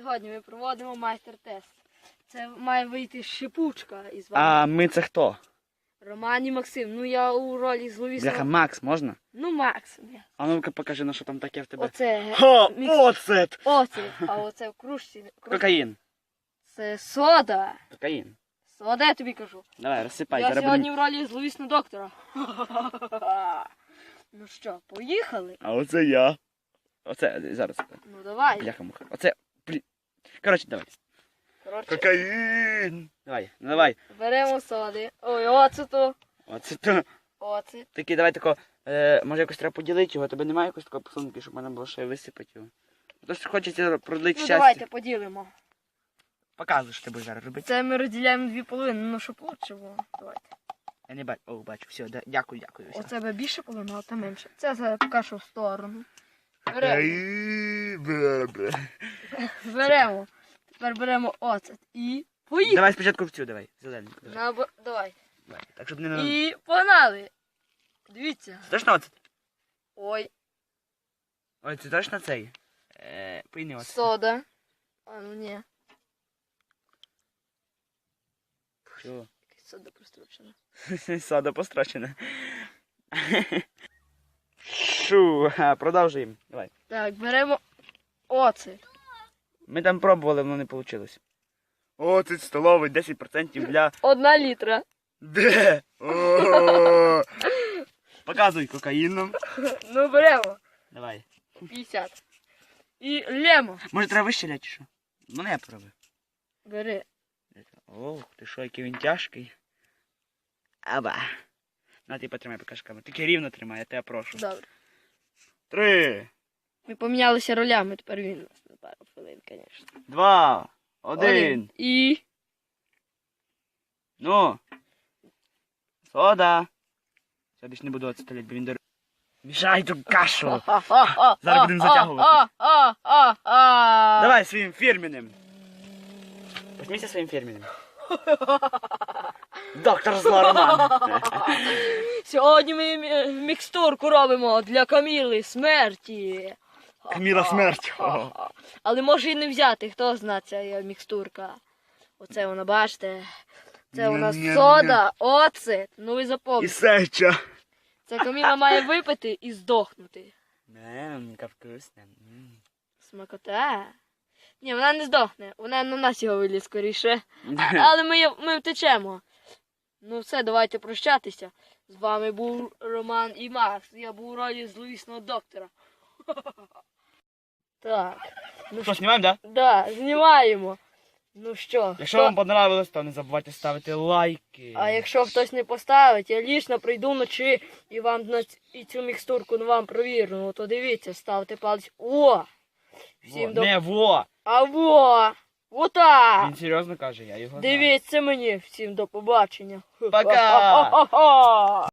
Сьогодні ми проводимо майстер-тест. Це має вийти шипучка із вами. А ми це хто? Роман і Максим. Ну я у ролі зловісного... Бляха. Макс, можна? Ну, Макс. А ну-ка покажи, на що там таке в тебе. Оце. Ха, мікс- оцет! Оце. А оце в кружці. кружці- Кокаїн. Це сода. Кокаїн. Сода, я тобі кажу. Давай, розсипай. я Зараз сьогодні будемо... в ролі зловісного доктора. ну що, поїхали? А оце я. Оце, зараз. Ну давай. Бляха муха. Оце. Коротше, давай. Коротше, Кокаїн. Давай, ну давай. беремо соди. Ой, оцету. Оце то. Оцет. Такий, давай тако. Е, може якось треба поділити його, тебе немає якось такої посунки, щоб мене було ще висипати його. Тож хочеться продлити Ну щастя. давайте поділимо. Показуй, що ти будеш зараз робити. Це ми розділяємо дві половини, ну щоб лучше було. Давайте. Я не бачу. О, бачу, все, да, дякую, дякую. Все. Оце би більше половина, а це менше. Це поки що в сторону. Беремо. Беремо. Тепер беремо оцет і поїхали. Давай спочатку в цю, давай. Зелененьку. Давай. На, бо- давай. Так, щоб не. І погнали. Дивіться. Це точно оцет? Ой, Ой, це точно цей? Е, пийний оцет. сода. А ну ні, якась сода прострочена. Сада построчена. Шу, ха, продовжуємо. Давай. Так, беремо оцет. Ми там пробували, воно не вийшло. Оцет столовий, 10% для... Одна літра. Де? О! Показуй кокаїном. Ну беремо. Давай. 50. І лємо. Може треба вище ляти, що? Ну не я пробую. Бери. Ох, ти що, який він тяжкий. Аба. На ти потримай покажи камеру. Тільки рівно тримай, я тебе прошу. Добре. Три, Ми помінялися ролями, тепер він у нас на пару хвилин, звісно. два, один. І. Ну. Сода. Я більше не буду оцеталити, бо він дор... Мішай ту кашу. Зараз будемо затягувати. Давай своїм фірменним. Посмійся своїм фірменним. Доктор зло Роман. Сьогодні ми мікстурку робимо для Каміли смерті. Каміла смерть. О. Але може і не взяти, хто зна ця мікстурка. Оце вона, бачите. Це у нас сода, оцет. Ну і І запомніть. сеча. Це Каміла має випити і здохнути. Не, яка вкусна. Смакота. Ні, вона не здохне, вона на нас його виліз скоріше. Але ми, ми втечемо. Ну все, давайте прощатися. З вами був Роман і Макс. Я був у ролі зловісного доктора. Так. Ну Що, знімаємо, да? Да, знімаємо. Ну що, Якщо хто- вам понравилось, то не забувайте ставити лайки. а якщо хтось не поставить, я лічно прийду вночі і вам на і цю мікстурку ну, вам провірю. Ну то дивіться, ставте палець. О! Всім до... Не, во! А во! Ота! Він серйозно каже, я його знаю. Дивіться мені, всім до побачення. Пока!